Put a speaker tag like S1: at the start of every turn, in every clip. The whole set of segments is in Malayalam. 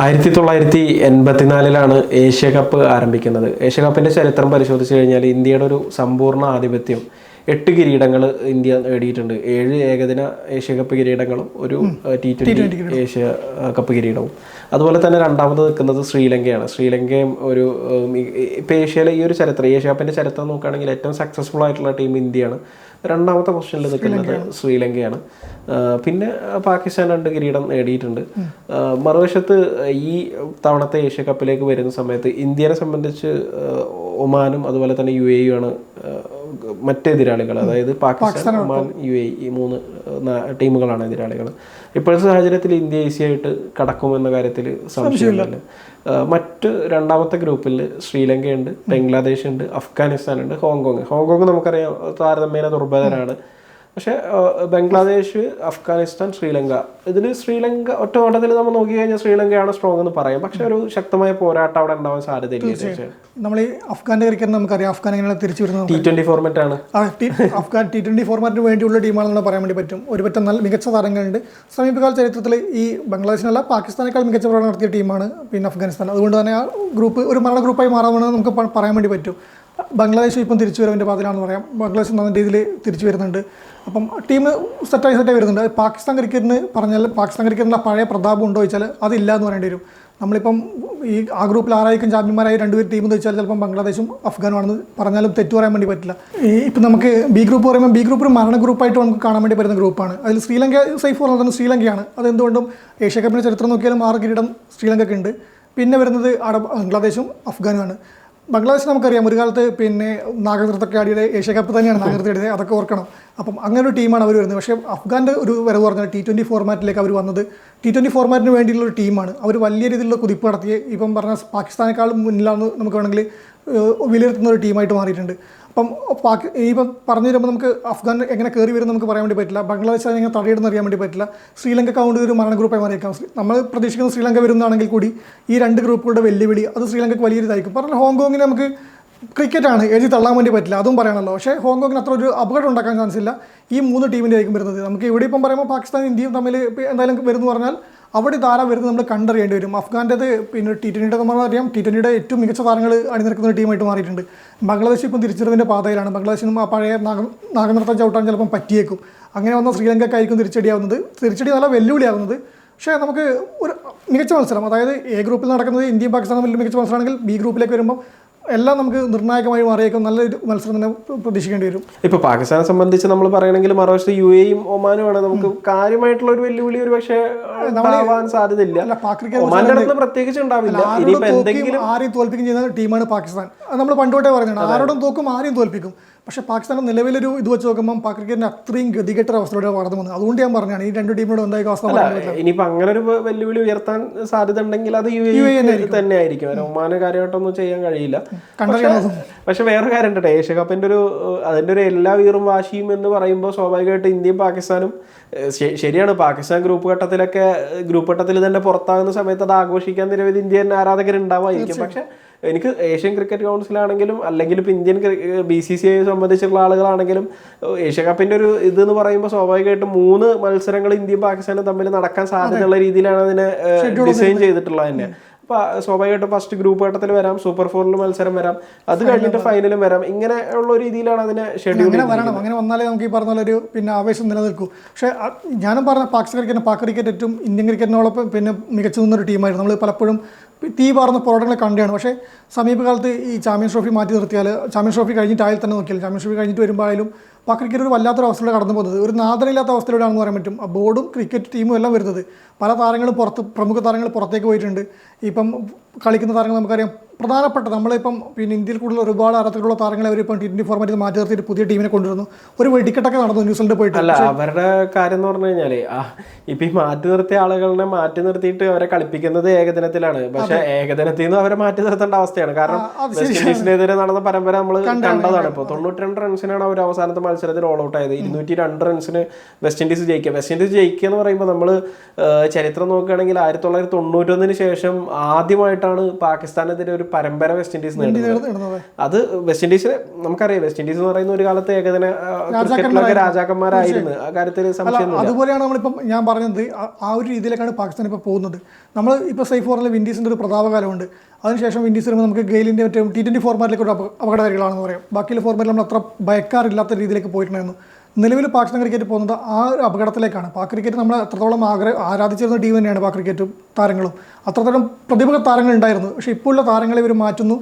S1: ആയിരത്തി തൊള്ളായിരത്തി എൺപത്തിനാലിലാണ് ഏഷ്യ കപ്പ് ആരംഭിക്കുന്നത്. ഏഷ്യ കപ്പിന്റെ ചരിത്രം പരിശോധിച്ച് കഴിഞ്ഞാൽ ഇന്ത്യയുടെ ഒരു സമ്പൂർണ ആധിപത്യം എട്ട് കിരീടങ്ങൾ ഇന്ത്യ നേടിയിട്ടുണ്ട്. ഏഴ് ഏകദിന ഏഷ്യ കപ്പ് കിരീടങ്ങളും ഒരു ടി ട്വന്റി ഏഷ്യ കപ്പ് കിരീടവും. അതുപോലെ തന്നെ രണ്ടാമത് നിൽക്കുന്നത് ശ്രീലങ്കയാണ്. ശ്രീലങ്കയും ഒരു ഇപ്പോൾ ഏഷ്യയിലെ ഈ ഒരു ചരിത്രം ഏഷ്യ കപ്പിന്റെ ചരിത്രം നോക്കുകയാണെങ്കിൽ ഏറ്റവും സക്സസ്ഫുൾ ആയിട്ടുള്ള ടീം ഇന്ത്യയാണ്. രണ്ടാമത്തെ പൊസിഷനിൽ നിൽക്കുന്നത് ശ്രീലങ്കയാണ്. പിന്നെ പാകിസ്ഥാൻ രണ്ട് കിരീടം നേടിയിട്ടുണ്ട്. മറുവശത്ത് ഈ തവണത്തെ ഏഷ്യ കപ്പിലേക്ക് വരുന്ന സമയത്ത് ഇന്ത്യനെ സംബന്ധിച്ച് ഒമാനും അതുപോലെ തന്നെ യു എ ആണ് മറ്റെതിരാളികൾ. അതായത് പാകിസ്ഥാൻ ഒമാൻ യു എ ഈ മൂന്ന് ടീമുകളാണ് എതിരാളികൾ. ഇപ്പോഴത്തെ സാഹചര്യത്തിൽ ഇന്ത്യ ഈസി ആയിട്ട് കടക്കുമെന്ന കാര്യത്തിൽ സംശയമില്ല. മറ്റ് രണ്ടാമത്തെ ഗ്രൂപ്പിൽ ശ്രീലങ്കയുണ്ട് ബംഗ്ലാദേശ് ഉണ്ട് അഫ്ഗാനിസ്ഥാൻ ഉണ്ട് ഹോങ്കോങ്. ഹോങ്കോങ് നമുക്കറിയാം താരതമ്യേന ദുർബലരാണ്. പക്ഷേ ബംഗ്ലാദേശ് അഫ്ഗാനിസ്ഥാൻ ശ്രീലങ്ക. ഇതിൽ ശ്രീലങ്ക ഒറ്റ ഓട്ടത്തിൽ നമ്മൾ നോക്കി കഴിഞ്ഞാൽ ശ്രീലങ്കയാണ് സ്ട്രോങ് എന്ന് പറയാം. പക്ഷെ ഒരു ശക്തമായ പോരാട്ടം അവിടെ ഉണ്ടാവാൻ സാധ്യതയില്ല
S2: നമ്മൾ ഈ അഫ്ഗാന്റെ ക്രിക്കറ്റ് നമുക്കറിയാം. അഫ്ഗാൻ എങ്ങനെയാണ് തിരിച്ചു വരുന്നത്
S1: ടി ട്വന്റി ഫോർമാറ്റ് ആണ്.
S2: അഫ്ഗാൻ ടി ട്വന്റി ഫോർമാറ്റിന് വേണ്ടിയുള്ള ടീമാണെന്ന് പറയാൻ വേണ്ടി പറ്റും. ഒരു പറ്റം നല്ല മികച്ച താരങ്ങളുണ്ട്. സമീപകാല ചരിത്രത്തിൽ ഈ ബംഗ്ലാദേശിനല്ല പാകിസ്ഥാനേക്കാൾ മികച്ച പ്രകടനം നടത്തിയ ടീമാണ് പിന്നെ അഫ്ഗാനിസ്ഥാൻ. അതുകൊണ്ട് തന്നെ ആ ഗ്രൂപ്പ് ഒരു മരണ ഗ്രൂപ്പായി മാറാമെന്ന് നമുക്ക് പറയാൻ വേണ്ടി പറ്റും. ബംഗ്ലാദേശ് ഇപ്പം തിരിച്ചു വരവിന്റെ പാതിലാണെന്ന് പറയാം. ബംഗ്ലാദേശ് നല്ല രീതിയിൽ തിരിച്ചു വരുന്നുണ്ട്. അപ്പം ടീം സെറ്റായി സെറ്റായി വരുന്നുണ്ട്. പാകിസ്ഥാൻ ക്രിക്കറ്റിന് പറഞ്ഞാൽ പാകിസ്ഥാൻ ക്രിക്കറ്റിന്റെ പഴയ പ്രതാപം ഉണ്ടോ ചോദിച്ചാൽ അതില്ല എന്ന് പറയേണ്ടി വരും. നമ്മളിപ്പം ഈ ആ ഗ്രൂപ്പിൽ ആരായിരിക്കും ചാമ്പ്യന്മാരായി രണ്ടുപേർ ടീം എന്ന് വെച്ചാൽ ചിലപ്പം ബംഗ്ലാദേശും അഫ്ഗാനുമാണെന്ന് പറഞ്ഞാലും തെറ്റു പറയാൻ വേണ്ടി പറ്റില്ല. ഈ ഇപ്പം നമുക്ക് ബി ഗ്രൂപ്പ് പറയുമ്പോൾ ബി ഗ്രൂപ്പ് ഒരു മരണ ഗ്രൂപ്പായിട്ട് നമുക്ക് കാണാൻ വേണ്ടി പറ്റുന്ന ഗ്രൂപ്പാണ്. അതിൽ ശ്രീലങ്ക സേഫ് പറഞ്ഞാൽ ശ്രീലങ്കയാണ്. അതെന്തുകൊണ്ടും ഏഷ്യ കപ്പിന്റെ ചരിത്രം നോക്കിയാലും ആറ് കിരീടം ശ്രീലങ്കയ്ക്ക് ഉണ്ട്. പിന്നെ വരുന്നത് അവിടെ ബംഗ്ലാദേശും അഫ്ഗാനുമാണ്. ബംഗ്ലാദേശ് നമുക്കറിയാം. ഒരു കാലത്ത് പിന്നെ നാഗനൃത്തൊക്കെ ആടിയുടെ ഏഷ്യ കപ്പ് തന്നെയാണ് എടുത്തത് അതൊക്കെ ഓർക്കണം. അപ്പം അങ്ങനെ ഒരു ടീമാണ് അവർ വരുന്നത്. പക്ഷേ അഫ്ഗാന്റെ ഒരു വരവ് പറഞ്ഞാൽ ടി ട്വന്റി ഫോർമാറ്റിലേക്ക് അവർ വന്നത് ടി ട്വന്റി ഫോർമാറ്റിന് വേണ്ടിയുള്ള ഒരു ടീമാണ്. അവർ വലിയ രീതിയിലുള്ള കുതിപ്പ് നടത്തി. ഇപ്പം പറഞ്ഞ പാകിസ്ഥാനേക്കാളും മുന്നിലാണ് നമുക്ക് വേണമെങ്കിൽ വിലയിരുത്തുന്ന ഒരു ടീമായിട്ട് മാറിയിട്ടുണ്ട്. അപ്പം പാകി ഇപ്പം പറഞ്ഞു തരുമ്പോൾ നമുക്ക് അഫ്ഗാൻ എങ്ങനെ കയറി വരും നമുക്ക് പറയാൻ വേണ്ടി പറ്റില്ല. ബംഗ്ലാദേശ് എങ്ങനെ തടയിടുന്ന അറിയാൻ വേണ്ടി പറ്റില്ല. ശ്രീലങ്ക കൗണ്ട് ഒരു മരണ ഗ്രൂപ്പായി മാറിയേക്കാം നമ്മൾ പ്രതീക്ഷിക്കുന്ന ശ്രീലങ്ക വരുന്നതാണെങ്കിൽ കൂടി ഈ രണ്ട് ഗ്രൂപ്പുകളുടെ വെല്ലുവിളി അത് ശ്രീലങ്കയ്ക്ക് വലിയൊരു ഇതായിരിക്കും. പറഞ്ഞാൽ ഹോങ്കോങ്ങിനെ നമുക്ക് ക്രിക്കറ്റാണ് എഴുതി തള്ളാൻ വേണ്ടി പറ്റില്ല. അതും പറയണമല്ലോ പക്ഷേ ഹോങ്കോങ്ങിന് അത്ര ഒരു അപകടം ഉണ്ടാക്കാൻ ചാൻസ് ഇല്ല. ഈ മൂന്ന് ടീമിന്റെ ആയിരിക്കും വരുന്നത്. നമുക്ക് ഇവിടെ ഇപ്പം പറയുമ്പോൾ പാകിസ്ഥാൻ ഇന്ത്യയും തമ്മിൽ എന്തായാലും വരുന്നു പറഞ്ഞാൽ അവിടെ താരം വരുന്നത് നമ്മൾ കണ്ടറിയേണ്ടി വരും. അഫ്ഗാന്റെത് പിന്നെ ടി ട്വന്റിയുടെ നമ്മൾ അറിയാം. ടി ട്വന്റിയുടെ ഏറ്റവും മികച്ച താരങ്ങൾ അണിനിരക്കുന്ന ടീമായിട്ട് മാറിയിട്ടുണ്ട്. ബംഗ്ലാദേശ് ഇപ്പം തിരിച്ചറിവിന്റെ പാതയിലാണ്. ബംഗ്ലാദേശിനും ആ പഴയ നാഗ നാഗനൃത്തം ചവിട്ടാൻ ചിലപ്പം പറ്റിയേക്കും. അങ്ങനെ വന്ന ശ്രീലങ്കക്കായിരിക്കും തിരിച്ചടിയാവുന്നത്. തിരിച്ചടി നല്ല വെല്ലുവിളിയാവുന്നത്. പക്ഷേ നമുക്ക് ഒരു മികച്ച മത്സരം അതായത് എ ഗ്രൂപ്പിൽ നടക്കുന്നത് ഇന്ത്യയും പാകിസ്ഥാനും വലിയ മികച്ച മത്സരമാണെങ്കിൽ ബി ഗ്രൂപ്പിലേക്ക് വരുമ്പോൾ എല്ലാം നമുക്ക് നിർണായകമായി മാറിയേക്കും. നല്ലൊരു മത്സരം തന്നെ പ്രതീക്ഷിക്കേണ്ടി വരും.
S1: ഇപ്പൊ പാകിസ്ഥാനെ സംബന്ധിച്ച് നമ്മൾ പറയണമെങ്കിൽ മറുവശത്ത് യു എയും ഒമാനുമാണ് നമുക്ക് കാര്യമായിട്ടുള്ള ഒരു വെല്ലുവിളി ഒരു പക്ഷേ ഉണ്ടാവാൻ സാധ്യതയില്ല. ഒമാന്റെ അടുത്ത് പ്രത്യേകിച്ച് ഉണ്ടാവില്ല. ഇനിയിപ്പോ എന്തെങ്കിലും
S2: ആരെയും തോൽപ്പിക്കുകയും ചെയ്യുന്ന ടീമാണ് പാകിസ്ഥാൻ. നമ്മൾ പണ്ടോട്ടേ പറഞ്ഞത് ആരോടും തോക്കും ആരെയും തോൽപ്പിക്കും. പക്ഷേ പാകിസ്ഥാന്റെ നിലവിലൊരു ഇത് വെച്ച് നോക്കുമ്പോൾ പാക് ക്രിക്കറ്റിന് അത്രയും ഗതികെട്ട അവസ്ഥയോടെ വളർന്നു വന്നത് അതുകൊണ്ട് ഞാൻ പറഞ്ഞാണ് ഈ രണ്ട് ടീമിനോട് എന്തായി അവസ്ഥ.
S1: ഇനിയിപ്പോ അങ്ങനെ ഒരു വെല്ലുവിളി ഉയർത്താൻ സാധ്യത ഉണ്ടെങ്കിൽ അത് യു എ തന്നെ ആയിരിക്കും. ഒമാന കാര്യമായിട്ടൊന്നും ചെയ്യാൻ കഴിയില്ല. പക്ഷെ വേറെ കാര്യം ഉണ്ട് ഏഷ്യ കപ്പിന്റെ ഒരു അതിന്റെ ഒരു എല്ലാ വീറും വാശിയും എന്ന് പറയുമ്പോൾ സ്വാഭാവികമായിട്ട് ഇന്ത്യയും പാകിസ്ഥാനും ശരിയാണ്. പാകിസ്ഥാൻ ഗ്രൂപ്പ് ഘട്ടത്തിലൊക്കെ ഗ്രൂപ്പ് ഘട്ടത്തിൽ തന്നെ പുറത്താകുന്ന സമയത്ത് അത് ആഘോഷിക്കാൻ നിരവധി ഇന്ത്യൻ ആരാധകർ ആരാധകരുണ്ടാവായിരിക്കും പക്ഷെ എനിക്ക് ഏഷ്യൻ ക്രിക്കറ്റ് കൗൺസിലാണെങ്കിലും അല്ലെങ്കിൽ ഇപ്പം Indian B C C I സംബന്ധിച്ചുള്ള ആളുകളാണെങ്കിലും ഏഷ്യ കപ്പിന്റെ ഒരു ഇത് എന്ന് പറയുമ്പോൾ സ്വാഭാവികമായിട്ടും മൂന്ന് മത്സരങ്ങൾ ഇന്ത്യയും പാകിസ്ഥാനും തമ്മിൽ നടക്കാൻ സാധ്യതയുള്ള രീതിയിലാണ് അതിനെ ഡിസൈൻ ചെയ്തിട്ടുള്ളത്. തന്നെ. സ്വാഭാവികമായിട്ടും ഫസ്റ്റ് ഗ്രൂപ്പ് ഘട്ടത്തിൽ വരാം സൂപ്പർ ഫോറിൽ മത്സരം വരാം. അത് കഴിഞ്ഞിട്ട് ഫൈനലും വരാം. ഇങ്ങനെ ഉള്ള രീതിയിലാണ് അതിനെ ഷെഡ്യൂൾ
S2: അങ്ങനെ വരണം അങ്ങനെ വന്നാലേ നമുക്ക് ഈ പറഞ്ഞ ഒരു പിന്നെ ആവേശം നിലനിൽക്കൂ. പക്ഷേ ഞാനും പറഞ്ഞ പാകിസ്ഥാൻ ക്രിക്കറ്റ് പാക് ക്രിക്കറ്റ് ഏറ്റവും ഇന്ത്യൻ ക്രിക്കറ്റിനോടൊപ്പം പിന്നെ മികച്ചു നിന്നൊരു ടീമായിരുന്നു. നമ്മൾ പലപ്പോഴും തീ പാർന്ന പോരാട്ടങ്ങൾ കണ്ടാണ് പക്ഷേ സമീപകാലത്ത് ഈ ചാമ്പ്യൻസ് ട്രോഫി മാറ്റി നിർത്തിയാൽ ചാമ്പ്യൻസ് ട്രോഫി കഴിഞ്ഞിട്ട് ആയാൽ തന്നെ നോക്കിയാൽ ചാമ്പ്യൻസ് ട്രോഫി കഴിഞ്ഞിട്ട് വരുമ്പോഴായാലും പാക് ക്രിക്കറ്റ് ഒരു വല്ലാത്തൊരു അവസ്ഥയിലൂടെ കടന്നു പോകുന്നത്. ഒരു നാദനില്ലാത്ത അവസ്ഥയിലൂടെയാണെന്ന് പറയാൻ പറ്റും. ആ ബോർഡും ക്രിക്കറ്റ് ടീമും എല്ലാം വരുന്നത്. പല താരങ്ങളും പുറത്ത് പ്രമുഖ താരങ്ങൾ പുറത്തേക്ക് പോയിട്ടുണ്ട്. ഇപ്പം കളിക്കുന്ന താരങ്ങൾ നമുക്കറിയാം. പ്രധാനപ്പെട്ട നമ്മളിപ്പം പിന്നെ ഇന്ത്യയിൽ കൂടുതൽ ഒരുപാട് തരത്തിലുള്ള താരങ്ങളെ അവർ ഇപ്പം ടി ട്വന്റി ഫോർമാറ്റിൽ മാറ്റി നിർത്തിയിട്ട് പുതിയ ടീമിനെ കൊണ്ടുവരുന്നു. ഒരു വെടിക്കെട്ടൊക്കെ നടന്നു ന്യൂസിലൻഡ് പോയിട്ട്.
S1: അല്ല അവരുടെ കാര്യം എന്ന് പറഞ്ഞു കഴിഞ്ഞാൽ ഇപ്പം ഈ മാറ്റി നിർത്തിയ ആളുകളെ മാറ്റി നിർത്തിയിട്ട് അവരെ കളിപ്പിക്കുന്നത് ഏകദിനത്തിലാണ്. പക്ഷെ ഏകദിനത്തിൽ നിന്ന് അവരെ മാറ്റി നിർത്തേണ്ട അവസ്ഥയാണ്. കാരണം വെസ്റ്റ് ഇൻഡീസിനെതിരെ നടന്ന പരമ്പര നമ്മൾ കണ്ടതാണ് ഇപ്പൊ തൊണ്ണൂറ്റി രണ്ട് റൺസിനാണ് അവർ അവസാനത്തെ മത്സരത്തിൽ ഓൾ ഔട്ട് ആയത്. ഇരുന്നൂറ്റി രണ്ട് റൺസിന് വെസ്റ്റ് ഇൻഡീസ് ജയിക്കുക. വെസ്റ്റ് ഇൻഡീസ് ജയിക്കുക എന്ന് പറയുമ്പോൾ നമ്മൾ ചരിത്രം നോക്കുകയാണെങ്കിൽ ആയിരത്തി തൊള്ളായിരത്തി തൊണ്ണൂറ്റൊന്നിന് ശേഷം ആദ്യമായിട്ട് ആദ്യമായിട്ടാണ് പാകിസ്ഥാനെതിരെ ഒരു പരമ്പര വെസ്റ്റ് ഇൻഡീസ് നേടുന്നത്. അത് വെസ്റ്റ് ഇൻഡീസിന് നമുക്കറിയാം. വെസ്റ്റ് ഇൻഡീസ് എന്ന് പറയുന്ന ഒരു കാലത്ത് ഏകദിന ക്രിക്കറ്റിലൊക്കെ രാജാക്കന്മാരായിരുന്നു. ആ കാര്യത്തിൽ സംശയം
S2: അതുപോലെയാണ് നമ്മളിപ്പം ഞാൻ പറഞ്ഞത് ആ- ഒരു രീതിയിലേക്കാണ് പാകിസ്ഥാൻ ഇപ്പോൾ പോകുന്നത്. നമ്മൾ ഇപ്പോൾ സേഫ് ഫോറിൽ വിൻഡീസിന്റെ ഒരു പ്രതാപകാലമുണ്ട്. അതിനുശേഷം വിൻഡീസ് വരുമ്പോൾ നമുക്ക് ഗെയിലിന്റെ മറ്റേ ടി ട്വന്റി ഫോർമാറ്റിലേക്ക് ഒരു അപ- അപകടകാരികളാണെന്ന് പറയാം. ബാക്കിയുള്ള ഫോർമാറ്റിൽ നമ്മൾ അത്ര ഭയക്കാറില്ലാത്ത രീതിയിലേക്ക് പോയിട്ടുണ്ടായിരുന്നു. നിലവിൽ പാകിസ്ഥാൻ ക്രിക്കറ്റ് പോകുന്നത് ആ ഒരു അപകടത്തിലേക്കാണ്. പാക് ക്രിക്കറ്റ് നമ്മൾ എത്രത്തോളം ആഗ്രഹം ആരാധിച്ചിരുന്ന ടീം തന്നെയാണ് പാക് ക്രിക്കറ്റും താരങ്ങളും. അത്രത്തോളം പ്രതിഭ താരങ്ങൾ ഉണ്ടായിരുന്നു. പക്ഷേ ഇപ്പോൾ ഉള്ള താരങ്ങളെ ഇവർ മാറ്റുന്നു.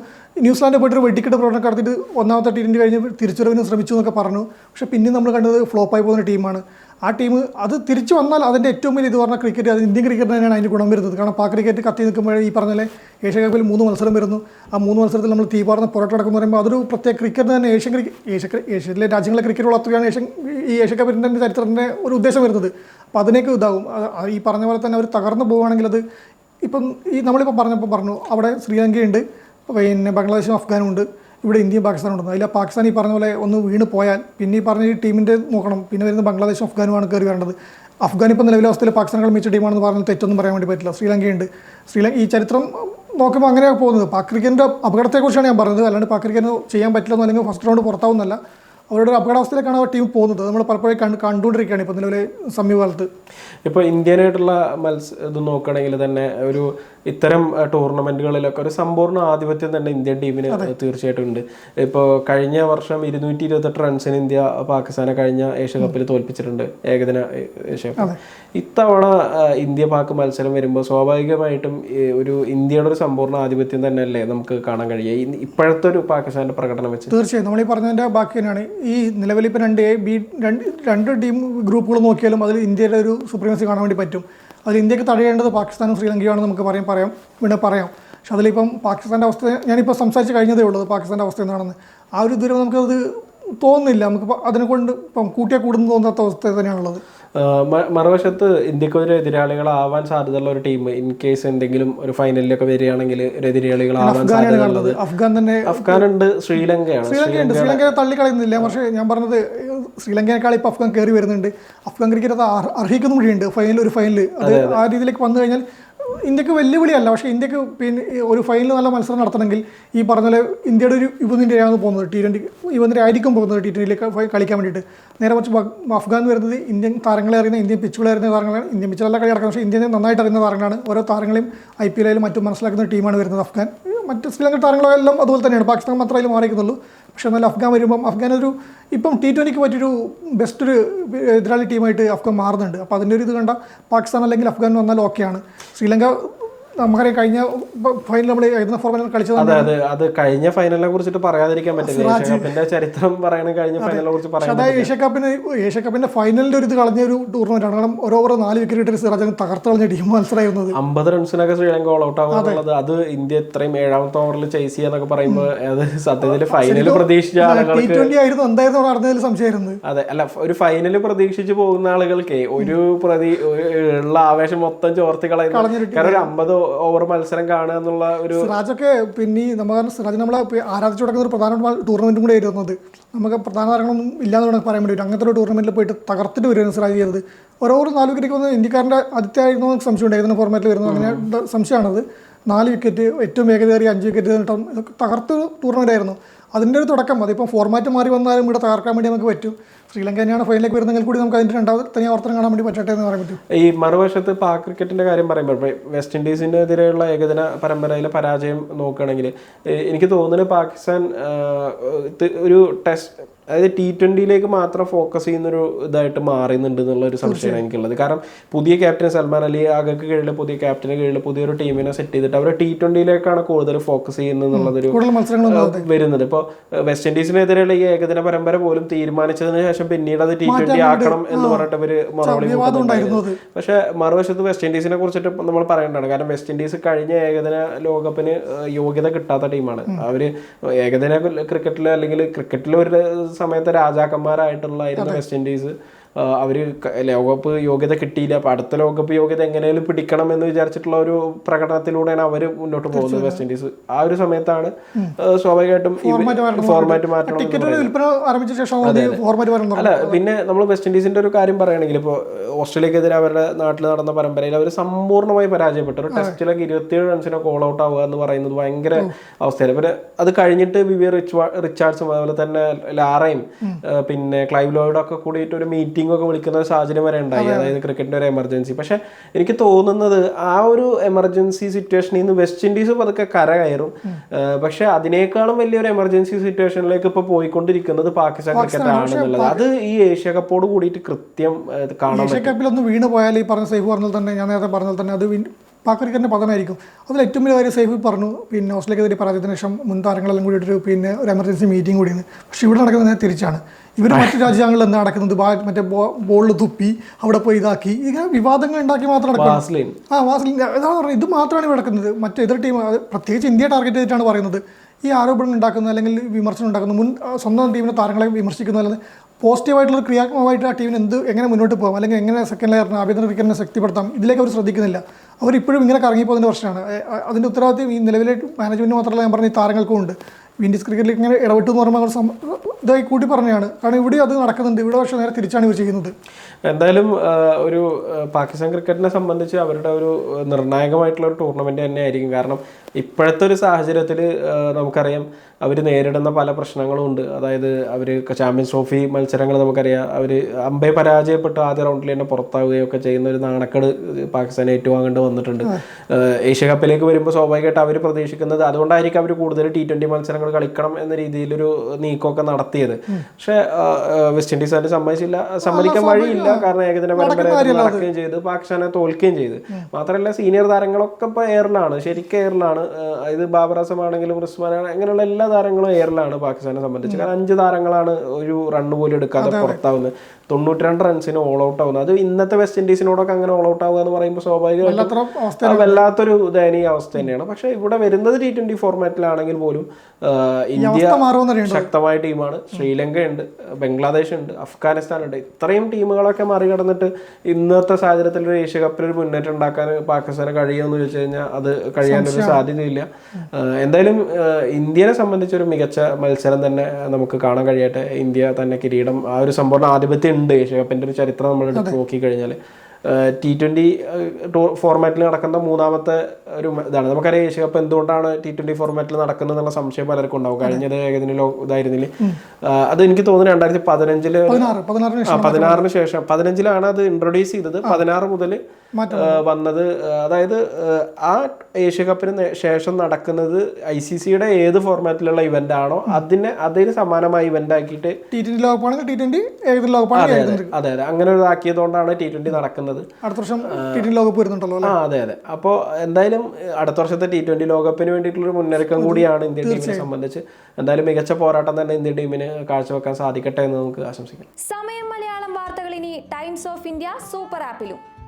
S2: ന്യൂസിലാൻഡ് പോയിട്ട് വെടിക്കെട്ട് പ്രകടനം നടത്തിയിട്ട് ഒന്നാമത്തെ ടി ട്വന്റി കഴിഞ്ഞ് തിരിച്ചുവരവിന് ശ്രമിച്ചു എന്നൊക്കെ പറഞ്ഞു. പക്ഷേ പിന്നെ നമ്മൾ കണ്ടത് ഫ്ലോപ്പായി പോകുന്ന ടീമാണ് ആ ടീം അത് തിരിച്ചു വന്നാൽ അതിന്റെ ഏറ്റവും വലിയ ഇത് പറഞ്ഞാൽ ക്രിക്കറ്റ് അത് ഇന്ത്യൻ ക്രിക്കറ്റ് തന്നെയാണ് അതിന് ഗുണം വരുന്നത്. കാരണം പാക് ക്രിക്കറ്റ് കത്തി നിൽക്കുമ്പോഴേ ഈ പറഞ്ഞാൽ ഏഷ്യ കപ്പിൽ മൂന്ന് മത്സരം വരുന്നു. ആ മൂന്ന് മത്സരത്തിൽ നമ്മൾ തീപാർന്ന് പുറത്ത് നടക്കുന്ന പറയുമ്പോൾ അതൊരു പ്രത്യേക ക്രിക്കറ്റ് തന്നെ ഏഷ്യൻ ക്രിക്കറ്റ് ഏഷ്യ ഏഷ്യയിലെ രാജ്യങ്ങളെ ക്രിക്കറ്റ് വളർത്തുകയാണ് ഏഷ്യൻ ഈ ഏഷ്യ കപ്പിന്റെ ചരിത്രത്തിന്റെ ഒരു ഉദ്ദേശം വരുന്നത്. അപ്പോൾ അതിനേക്ക് ആ ഈ പറഞ്ഞ പോലെ തന്നെ അവർ തകർന്നു പോവുകയാണെങ്കിൽ അത് ഇപ്പം ഈ നമ്മളിപ്പോൾ പറഞ്ഞപ്പോൾ പറഞ്ഞു അവിടെ ശ്രീലങ്കയുണ്ട് പിന്നെ ബംഗ്ലാദേശും അഫ്ഗാനും ഉണ്ട്. ഇവിടെ ഇന്ത്യയും പാകിസ്ഥാനും ഉണ്ടെന്ന്. അതിൽ പാകിസ്ഥാൻ ഈ പറഞ്ഞ പോലെ ഒന്ന് വീണ് പോയാൽ പിന്നെ ഈ പറഞ്ഞ ഈ ടീമിന്റെ നോക്കണം. പിന്നെ വരുന്ന ബംഗ്ലാദേശും അഫ്ഗാനുമാണ് കയറി വരേണ്ടത്. അഫ്ഗാൻ ഇപ്പോൾ നിലവിലെ അവസ്ഥയിൽ പാകിസ്ഥാനേക്കാൾ മിച്ച ടീമാണെന്ന് പറഞ്ഞാൽ തെറ്റൊന്നും പറയാൻ വേണ്ടി പറ്റില്ല. ശ്രീലങ്കയുണ്ട്. ശ്രീലങ്ക ഈ ചരിത്രം നോക്കുമ്പോൾ അങ്ങനെയാണ് പോകുന്നത്. പാക് ക്രിക്കറ്റിന്റെ അപകടത്തെക്കുറിച്ചാണ് ഞാൻ പറഞ്ഞത്. അല്ലാണ്ട് പാക് ക്രിക്കറ്റിന് ചെയ്യാൻ പറ്റില്ലെന്നോ അല്ലെങ്കിൽ ഫസ്റ്റ് റൗണ്ട് പുറത്താവുന്നല്ല അവരുടെ ഒരു അപകടാവസ്ഥയിലേക്കാണ് ആ ടീം പോകുന്നത്. നമ്മൾ പലപ്പോഴും കണ്ട് കണ്ടുകൊണ്ടിരിക്കുകയാണ് ഇപ്പോൾ നിലവിലെ സമീപകാലത്ത്.
S1: ഇപ്പോൾ ഇന്ത്യനായിട്ടുള്ള മത്സ ഇത് നോക്കുകയാണെങ്കിൽ തന്നെ ഒരു ഇത്തരം ടൂർണമെന്റുകളിലൊക്കെ ഒരു സമ്പൂർണ ആധിപത്യം തന്നെ ഇന്ത്യൻ ടീമിന് തീർച്ചയായിട്ടും ഉണ്ട്. ഇപ്പോൾ കഴിഞ്ഞ വർഷം ഇരുന്നൂറ്റി ഇരുപത്തെട്ട് റൺസിന് ഇന്ത്യ പാകിസ്ഥാനെ കഴിഞ്ഞ ഏഷ്യ കപ്പിൽ തോൽപ്പിച്ചിട്ടുണ്ട്. ഏകദിന ഏഷ്യ കപ്പ് ഇത്തവണ ഇന്ത്യ പാക് മത്സരം വരുമ്പോൾ സ്വാഭാവികമായിട്ടും ഒരു ഇന്ത്യയുടെ ഒരു സമ്പൂർണ ആധിപത്യം തന്നെയല്ലേ നമുക്ക് കാണാൻ കഴിയുക? ഇപ്പോഴത്തെ ഒരു പാകിസ്ഥാന്റെ പ്രകടനം വെച്ച്.
S2: തീർച്ചയായും. നമ്മൾ ഈ പറഞ്ഞതിന്റെ ബാക്കി തന്നെയാണ്. ഈ നിലവിൽ ഇപ്പോൾ രണ്ട് എ ബി രണ്ട് രണ്ട് ടീം ഗ്രൂപ്പുകൾ നോക്കിയാലും അതിൽ ഇന്ത്യയുടെ ഒരു സുപ്രീമസി കാണാൻ വേണ്ടി പറ്റും. അതിൽ ഇന്ത്യയ്ക്ക് തടയേണ്ടത് പാകിസ്ഥാനും ശ്രീലങ്കയുമാണ് നമുക്ക് പറയാം പറയാം വീണ്ടും പറയാം. പക്ഷെ അതിലിപ്പം പാകിസ്ഥാന്റെ അവസ്ഥ ഞാനിപ്പോൾ സംസാരിച്ച് കഴിഞ്ഞതേ ഉള്ളൂ പാകിസ്ഥാന്റെ അവസ്ഥ എന്താണെന്ന്. ആ ഒരു ദൂരം നമുക്കത് തോന്നുന്നില്ല. നമുക്ക് അതിനെ കൊണ്ട് ഇപ്പം കൂട്ടിയാൽ കൂടുന്നു തോന്നാത്ത അവസ്ഥ തന്നെയാണുള്ളത്.
S1: മറുവശത്ത് ഇന്ത്യയ്ക്ക് ഒരു എതിരാളികളാവാൻ സാധ്യതയുള്ള ഒരു ടീം ഇൻ കേസ് എന്തെങ്കിലും ഒരു ഫൈനലിലൊക്കെ വരികയാണെങ്കിൽ ഒരു എതിരാളികളാവാൻ സാധ്യതയുള്ളത്.
S2: അഫ്ഗാൻ തന്നെ
S1: അഫ്ഗാൻ ഉണ്ട് ശ്രീലങ്കയാണ്.
S2: ശ്രീലങ്കയുണ്ട്. ശ്രീലങ്കയെ തള്ളിക്കളയുന്നില്ല. പക്ഷേ ഞാൻ പറഞ്ഞത് ശ്രീലങ്കയേക്കാൾ ഇപ്പോൾ അഫ്ഗാൻ കയറി വരുന്നുണ്ട്. അഫ്ഗാൻ ക്രിക്കറ്റ് അത് അർഹ- അർഹിക്കുന്ന കൂടിയുണ്ട് ഫൈനൽ ഒരു ഫൈനൽ അത്. ആ രീതിയിലേക്ക് വന്നു കഴിഞ്ഞാൽ ഇന്ത്യയ്ക്ക് വെല്ലുവിളിയല്ല. പക്ഷേ ഇന്ത്യയ്ക്ക് പിന്നെ ഒരു ഫൈനൽ നല്ല മത്സരം നടത്തണമെങ്കിൽ ഈ പറഞ്ഞ പോലെ ഇന്ത്യയുടെ ഒരു യുവനിരയാണ് പോകുന്നത്. ടി ട്വന്റി യുവനിര ആയിരിക്കും പോകുന്നത് ടി ട്വന്റിയിലേക്ക് കളിക്കാൻ വേണ്ടിയിട്ട്. നേരെ കുറച്ച് അഫ്ഗാൻ വരുന്നത് ഇന്ത്യൻ താരങ്ങളെ അറിയുന്ന ഇന്ത്യൻ പിച്ചുകളെ അറിയുന്ന താരങ്ങളാണ്. ഇന്ത്യൻ പിച്ചുകളെ കളി നടക്കുന്നത്. പക്ഷേ ഇന്ത്യനെ നന്നായിട്ട് അറിയുന്ന താരങ്ങളാണ്. ഓരോ താരങ്ങളെയും ഐ പി എല്ലിലും മറ്റും മനസ്സിലാക്കുന്ന ടീമാണ് വരുന്നത് അഫ്ഗാൻ. മറ്റ് ശ്രീലങ്ക താരങ്ങളെല്ലാം അതുപോലെ തന്നെയാണ്. പാകിസ്ഥാൻ മാത്രമേ മാറിയിരിക്കുന്നുള്ളൂ. പക്ഷേ എന്നാൽ അഫ്ഗാൻ വരുമ്പം അഫ്ഗാൻ ഒരു ഇപ്പം ടി ട്വന്റിക്ക് പറ്റിയൊരു ബെസ്റ്റ് ഒരു എതിരാളി ടീമായിട്ട് അഫ്ഗാൻ മാറുന്നുണ്ട്. അപ്പോൾ അതിന്റെ ഒരു ഇത് കണ്ട പാകിസ്ഥാൻ അല്ലെങ്കിൽ അഫ്ഗാൻ വന്നാൽ ഓക്കെയാണ് ശ്രീലങ്ക നമുക്കറിയാം കഴിഞ്ഞ ഫൈനൽ നമ്മൾ എഴുതുന്ന ഫോർമാറ്റിൽ കളിച്ചത്
S1: അതെ അതെ. അത് കഴിഞ്ഞ ഫൈനലിനെ കുറിച്ചിട്ട് പറയാതിരിക്കാൻ പറ്റില്ല. ഏഷ്യ കപ്പിന്റെ ചരിത്രം പറയണ കഴിഞ്ഞ ഫൈനലിനെ കുറിച്ച്
S2: പറയാം അതായത് ഏഷ്യ കപ്പിന് ഏഷ്യ കപ്പിന്റെ ഫൈനലിന്റെ ഒരു ഇത് കളഞ്ഞ ഒരു ടൂർണമെന്റാണ് കാരണം ഓരോ ഓവർ നാല് വിക്കറ്റ് ഇട്ട് സിറാജ് തകർത്ത് കളഞ്ഞ ടീം മത്സരമായിരുന്നത്.
S1: അമ്പത് റൺസിനൊക്കെ ശ്രീലങ്ക ഓൾ ഔട്ട് ആവുന്നുള്ളത് അത്. ഇന്ത്യ ഇത്രയും ഏഴാമത്തെ ഓവറിൽ ചേസ് ചെയ്യാന്നൊക്കെ പറയുമ്പോൾ അത് സത്യത്തിൽ ഫൈനൽ പ്രതീക്ഷിച്ച ആളുകൾക്ക്
S2: ആയിരുന്നു. എന്തായിരുന്നു നടന്നതിൽ സംശയമായിരുന്നു.
S1: അതെ അല്ല ഒരു ഫൈനൽ പ്രതീക്ഷിച്ച് പോകുന്ന ആളുകൾക്ക് ഒരു പ്രതി ഉള്ള ആവേശം മൊത്തം ചോർത്തി കളയുന്ന കാരണം ഒരു അമ്പത് ഓവർ മത്സരം കാണുക എന്നുള്ള ഒരു
S2: സിറാജൊക്കെ പിന്നെ നമ്മൾ സിറാജ് നമ്മളെ ആരാധിച്ചു കൊടുക്കുന്ന ഒരു പ്രധാന ടൂർണമെന്റും കൂടെ ആയിരുന്നത് നമുക്ക് പ്രധാന താരങ്ങളൊന്നും ഇല്ലാന്ന് വേണമെങ്കിൽ പറയാൻ വേണ്ടി അങ്ങനത്തെ ഒരു ടൂർണമെന്റിൽ പോയിട്ട് തകർത്തിട്ട് വരുന്നു സിറാജ് ചെയ്തത്. ഓരോ നാല് വിക്കറ്റ് വന്ന് ഇന്ത്യക്കാരന്റെ ആദ്യത്തെയായിരുന്നു എന്ന് സംശയം ഉണ്ടായിരുന്നു ഫോർമാറ്റിൽ വരുന്നത് അങ്ങനെ സംശയമാണത്. നാല് വിക്കറ്റ് ഏറ്റവും വേഗതയേറിയ അഞ്ച് വിക്കറ്റ് നേട്ടം തകർത്ത് ടൂർണമെന്റ് ആയിരുന്നു. അതിന്റെ ഒരു തുടക്കം അതിപ്പം ഫോർമാറ്റ് മാറി വന്നാലും ഇവിടെ തകർക്കാൻ വേണ്ടി നമുക്ക് പറ്റും. ശ്രീലങ്ക തന്നെയാണ് ഫൈനലിലേക്ക് വരുന്നെങ്കിൽ കൂടി നമുക്ക് അതിന്റെ രണ്ടാമത്തെ ആവർത്തനം കാണാൻ വേണ്ടി പറ്റട്ടെ എന്ന് പറയാൻ പറ്റും.
S1: ഈ മറുവശത്ത് പാക് ക്രിക്കറ്റിന്റെ കാര്യം പറയുമ്പോൾ വെസ്റ്റ് ഇൻഡീസിനെതിരെയുള്ള ഏകദിന പരമ്പരയിലെ പരാജയം നോക്കുകയാണെങ്കിൽ എനിക്ക് തോന്നുന്നത് പാകിസ്ഥാൻ ഒരു ടെസ്റ്റ് അതായത് ടി ട്വന്റിയിലേക്ക് മാത്രം ഫോക്കസ് ചെയ്യുന്നൊരു ഇതായിട്ട് മാറുന്നുണ്ട് എന്നുള്ള ഒരു സംശയമാണ് എനിക്കുള്ളത്. കാരണം പുതിയ ക്യാപ്റ്റൻ സൽമാൻ അലി ആഗക്ക് കീഴിൽ പുതിയ ക്യാപ്റ്റന് കീഴിൽ പുതിയൊരു ടീമിനെ സെറ്റ് ചെയ്തിട്ട് അവർ ടി ട്വന്റിയിലേക്കാണ് കൂടുതൽ ഫോക്കസ് ചെയ്യുന്നത് എന്നുള്ളതൊരു വരുന്നത്. ഇപ്പോൾ വെസ്റ്റ് ഇൻഡീസിനെതിരെയുള്ള ഈ ഏകദിന പരമ്പര പോലും തീരുമാനിച്ചതിന് ശേഷം പിന്നീട് അത് ടി ട്വന്റി ആക്കണം എന്ന് പറഞ്ഞിട്ട് ഇവർ മറുപടി പക്ഷെ മറുവശത്ത് വെസ്റ്റ് ഇൻഡീസിനെ കുറിച്ചിട്ട് നമ്മൾ പറയേണ്ടതാണ്. കാരണം വെസ്റ്റ് ഇൻഡീസ് കഴിഞ്ഞ ഏകദിന ലോകകപ്പിന് യോഗ്യത കിട്ടാത്ത ടീമാണ്. അവർ ഏകദിന ക്രിക്കറ്റിൽ അല്ലെങ്കിൽ ക്രിക്കറ്റിൽ ഒരു സമയത്ത് രാജാക്കന്മാരായിട്ടുള്ള വെസ്റ്റ് ഇൻഡീസ്. അവർ ലോകകപ്പ് യോഗ്യത കിട്ടിയില്ല. അപ്പോൾ അടുത്ത ലോകകപ്പ് യോഗ്യത എങ്ങനെയും പിടിക്കണം എന്ന് വിചാരിച്ചിട്ടുള്ള ഒരു പ്രകടനത്തിലൂടെയാണ് അവർ മുന്നോട്ട് പോകുന്നത് വെസ്റ്റ് ഇൻഡീസ് ആ ഒരു സമയത്താണ് സ്വാഭാവികമായിട്ടും ഫോർമാറ്റ് മാറ്റണം അല്ല പിന്നെ നമ്മൾ വെസ്റ്റ് ഇൻഡീസിന്റെ ഒരു കാര്യം പറയുകയാണെങ്കിൽ ഇപ്പോൾ ഓസ്ട്രേലിയക്കെതിരെ അവരുടെ നാട്ടിൽ നടന്ന പരമ്പരയിൽ അവർ സമ്പൂർണമായി പരാജയപ്പെട്ടു. ഒരു ടെസ്റ്റിലൊക്കെ ഇരുപത്തിയേഴ് റൺസിനൊക്കെ ഓൾ ഔട്ട് ആവുക എന്ന് പറയുന്നത് ഭയങ്കര അവസ്ഥയാണ് പിന്നെ അത് കഴിഞ്ഞിട്ട് വിവിയർ റിച്ച് റിച്ചാർഡ്സും അതുപോലെ തന്നെ ലാറയും പിന്നെ ക്ലൈവ് ലോയിഡും ഒക്കെ കൂടിയിട്ട് ഒരു മീറ്റിംഗ് ഒക്കെ വിളിക്കുന്ന ഒരു സാഹചര്യം വരെ ഉണ്ടായി. അതായത് ക്രിക്കറ്റിന്റെ ഒരു എമർജൻസി പക്ഷെ എനിക്ക് തോന്നുന്നത് ആ ഒരു എമർജൻസി സിറ്റുവേഷനിൽ നിന്ന് വെസ്റ്റ് ഇൻഡീസ് പതുക്കെ കര കയറും പക്ഷെ അതിനേക്കാളും വലിയൊരു എമർജൻസി സിറ്റുവേഷനിലേക്ക് ഇപ്പൊ പോയിക്കൊണ്ടിരിക്കുന്നത് പാകിസ്ഥാൻ ക്രിക്കറ്റ് ആണെന്നുള്ളത്. അത് ഈ ഏഷ്യ കപ്പോട് കൂടിയിട്ട് കൃത്യം കാണാം കാണാൻ
S2: ഏഷ്യ കപ്പിൽ ഒന്ന് വീണ് പോയാൽ ഈ പറഞ്ഞ സേഫ് പറഞ്ഞാൽ തന്നെ ഞാൻ നേരത്തെ പറഞ്ഞാൽ തന്നെ അത് വിൻ- പതനമായിരിക്കും. അതിൽ ഏറ്റവും വലിയ കാര്യം സേഫ് പറഞ്ഞു പിന്നെ ഓസ്ട്രേലിയക്കെതിരെ പരാജയത്തിന് ശേഷം മുൻ താരങ്ങളെല്ലാം കൂടി ഒരു പിന്നെ ഒരു എമർജൻസി മീറ്റിംഗ് കൂടിയാണ്. പക്ഷേ ഇവിടെ നടക്കുന്നത് തിരിച്ചാണ്. ഇവർ മറ്റു രാജ്യങ്ങളിൽ എന്താ നടക്കുന്നത്. മറ്റേ ബോളിൽ തുപ്പി അവിടെ പോയി ഇതാക്കി. ഇങ്ങനെ വിവാദങ്ങൾ ഉണ്ടാക്കി മാത്രം നടക്കുന്നത് ആ വാസ്ലിൻ. അതാണ് പറഞ്ഞത്. ഇത് മാത്രമാണ് ഇവിടെ നടക്കുന്നത്. മറ്റു എതിർ ടീം പ്രത്യേകിച്ച് ഇന്ത്യ ടാർഗറ്റ് ചെയ്തിട്ടാണ് പറയുന്നത്. ഈ ആരോപണം ഉണ്ടാക്കുന്ന അല്ലെങ്കിൽ വിമർശനം ഉണ്ടാക്കുന്ന. മുൻ സ്വന്തം ടീമിന് താരങ്ങളെ വിമർശിക്കുന്ന അല്ലെങ്കിൽ പോസിറ്റീവായിട്ടുള്ള ക്രിയാത്മകമായിട്ട് ആ ടീമിന് എന്ത് എങ്ങനെ മുന്നോട്ട് പോകാം അല്ലെങ്കിൽ എങ്ങനെ സെക്കൻഡ് ലെയറിന് ആഭ്യന്തര ക്രിക്കറ്റിനെ ശക്തിപ്പെടുത്താം ഇതിലേക്ക് അവർ ശ്രദ്ധിക്കുന്നില്ല. അവർ ഇപ്പോഴും ഇങ്ങനെ കറങ്ങിപ്പോകുന്ന പ്രശ്നമാണ്. അതിന്റെ ഉത്തരവാദിത്വം ഈ നിലവിലെ മാനേജ്മെന്റ് മാത്രമല്ല ഞാൻ പറഞ്ഞ ഈ താരങ്ങൾക്കും ഉണ്ട് വിൻഡീസ് ക്രിക്കറ്റിൽ ഇങ്ങനെ ഇടപെട്ടു എന്ന് പറയുമ്പോൾ ഇതായി കൂട്ടി പറഞ്ഞതാണ് കാരണം ഇവിടെ അത് നടക്കുന്നുണ്ട്. ഇവിടെ പക്ഷേ നേരെ തിരിച്ചാണ് ഇവർ ചെയ്യുന്നത്.
S1: എന്തായാലും ഒരു പാകിസ്ഥാൻ ക്രിക്കറ്റിനെ സംബന്ധിച്ച് അവരുടെ ഒരു നിർണായകമായിട്ടുള്ള ഒരു ടൂർണമെന്റ് തന്നെ ആയിരിക്കും കാരണം ഇപ്പോഴത്തെ ഒരു സാഹചര്യത്തിൽ നമുക്കറിയാം അവർ നേരിടുന്ന പല പ്രശ്നങ്ങളും ഉണ്ട്. അതായത് അവർ ചാമ്പ്യൻസ് ട്രോഫി മത്സരങ്ങൾ നമുക്കറിയാം. അവർ അമ്പെ പരാജയപ്പെട്ട് ആദ്യ റൗണ്ടിൽ തന്നെ പുറത്താവുകയൊക്കെ ചെയ്യുന്ന ഒരു നാണക്കേട് പാകിസ്ഥാൻ ഏറ്റുവാങ്ങേണ്ടി വന്നിട്ടുണ്ട്. ഏഷ്യ കപ്പിലേക്ക് വരുമ്പോൾ സ്വാഭാവികമായിട്ട് അവർ പ്രതീക്ഷിക്കുന്നത് അതുകൊണ്ടായിരിക്കും അവർ കൂടുതൽ ടി ട്വന്റി മത്സരങ്ങൾ കളിക്കണം എന്ന രീതിയിലൊരു നീക്കമൊക്കെ നടത്തിയത്. പക്ഷേ വെസ്റ്റ് ഇൻഡീസ് അതിന് സമ്മതിച്ചില്ല സമ്മതിക്കാൻ വഴിയില്ല. കാരണം ഏകദിന പരമ്പര നടക്കുകയും ചെയ്ത്. പാകിസ്ഥാനെ തോൽക്കുകയും ചെയ്ത്. മാത്രമല്ല സീനിയർ താരങ്ങളൊക്കെ ഇപ്പൊ എയറിലാണ് ശരിക്കും എയറിലാണ് ഇത് ബാബർ അസം ആണെങ്കിലും റിസ്മാൻ അങ്ങനെയുള്ള എല്ലാ താരങ്ങളും എയറിലാണ് പാകിസ്ഥാനെ സംബന്ധിച്ച്. കാരണം അഞ്ച് താരങ്ങളാണ് ഒരു റണ്ണ് പോലും എടുക്കാതെ പുറത്താവുന്നത്. തൊണ്ണൂറ്റിരണ്ട് റൺസിന് ഓൾ ഔട്ട് ആവുന്നത് അത് ഇന്നത്തെ വെസ്റ്റ് ഇൻഡീസിനോടൊക്കെ അങ്ങനെ ഓൾ ഔട്ട് ആവുക എന്ന് പറയുമ്പോൾ സ്വാഭാവികമായിട്ടും വല്ലാത്തൊരു ദയനീയ അവസ്ഥ തന്നെയാണ്. പക്ഷെ ഇവിടെ വരുന്നത് ടി ട്വന്റി ഫോർമാറ്റിലാണെങ്കിൽ പോലും ഇന്ത്യ ശക്തമായ ടീമാണ് ശ്രീലങ്ക ഉണ്ട് ബംഗ്ലാദേശ് ഉണ്ട് അഫ്ഗാനിസ്ഥാൻ ഉണ്ട് ഇത്രയും ടീമുകളൊക്കെ മറികടന്നിട്ട് ഇന്നത്തെ സാഹചര്യത്തിൽ ഒരു ഏഷ്യ കപ്പിൽ ഒരു മുന്നേറ്റം ഉണ്ടാക്കാൻ പാകിസ്ഥാന് കഴിയുമെന്ന് ചോദിച്ചു കഴിഞ്ഞാൽ അത് കഴിയാനൊരു സാധ്യതയില്ല. എന്തായാലും ഇന്ത്യനെ സംബന്ധിച്ച് ഒരു മികച്ച മത്സരം തന്നെ നമുക്ക് കാണാൻ കഴിയട്ടെ. ഇന്ത്യ തന്നെ കിരീടം ആ ഒരു സമ്പൂർണ ആധിപത്യം ഉണ്ട് ഏഷ്യ കപ്പിന്റെ ഒരു ചരിത്രം നമ്മൾ എടുത്ത് നോക്കിക്കഴിഞ്ഞാൽ ടി ട്വന്റി ഫോർമാറ്റിൽ നടക്കുന്ന മൂന്നാമത്തെ ഒരു ഇതാണ്. നമുക്കറിയാം ഏഷ്യ കപ്പ് എന്തുകൊണ്ടാണ് ടി ട്വന്റി ഫോർമാറ്റിൽ നടക്കുന്നത് എന്നുള്ള സംശയം പലർക്കും ഉണ്ടാവും. കഴിഞ്ഞത് ഏകദിന ഇതായിരുന്നില്ല? അത് എനിക്ക് തോന്നുന്നു രണ്ടായിരത്തി പതിനഞ്ചിൽ
S2: പതിനാറ് പതിനാറിന്
S1: ശേഷം പതിനഞ്ചിലാണ് അത് ഇൻട്രൊഡ്യൂസ് ചെയ്തത്. പതിനാറ് മുതൽ വന്നത്. അതായത് ആ ഏഷ്യ കപ്പിന് ശേഷം നടക്കുന്നത് ഐ സി സിയുടെ ഏത് ഫോർമാറ്റിലുള്ള ഇവന്റ് ആണോ അതിന് അതിന് സമാനമായ ഇവന്റ് ആക്കിയിട്ട്
S2: ടി ട്വന്റി ലോകപ്പാണെങ്കിൽ ടി ട്വന്റി
S1: അതെ അതെ അങ്ങനെ ഒരു ആക്കിയതുകൊണ്ടാണ് ടി ട്വന്റി നടക്കുന്നത്.
S2: അടുത്ത വർഷം ടി ട്വന്റി ലോകകപ്പ് വരുന്നുണ്ടല്ലോ അല്ലേ?
S1: ആ അതെ അതെ. അപ്പോൾ എന്തായാലും അടുത്ത വർഷത്തെ ടി ട്വന്റി ലോകകപ്പിന് വേണ്ടിയിട്ടുള്ള മുന്നൊരുക്കം കൂടിയാണ് ഇന്ത്യൻ ടീമിനെ സംബന്ധിച്ച്. എന്തായാലും മികച്ച പോരാട്ടം തന്നെ ഇന്ത്യൻ ടീമിന് കാഴ്ചവെക്കാൻ സാധിക്കട്ടെ എന്ന് നമുക്ക് ആശംസിക്കാം
S3: സമയം മലയാളം വാർത്തകൾ ഇനി ടൈംസ് ഓഫ് ഇന്ത്യ സൂപ്പർ ആപ്പിലും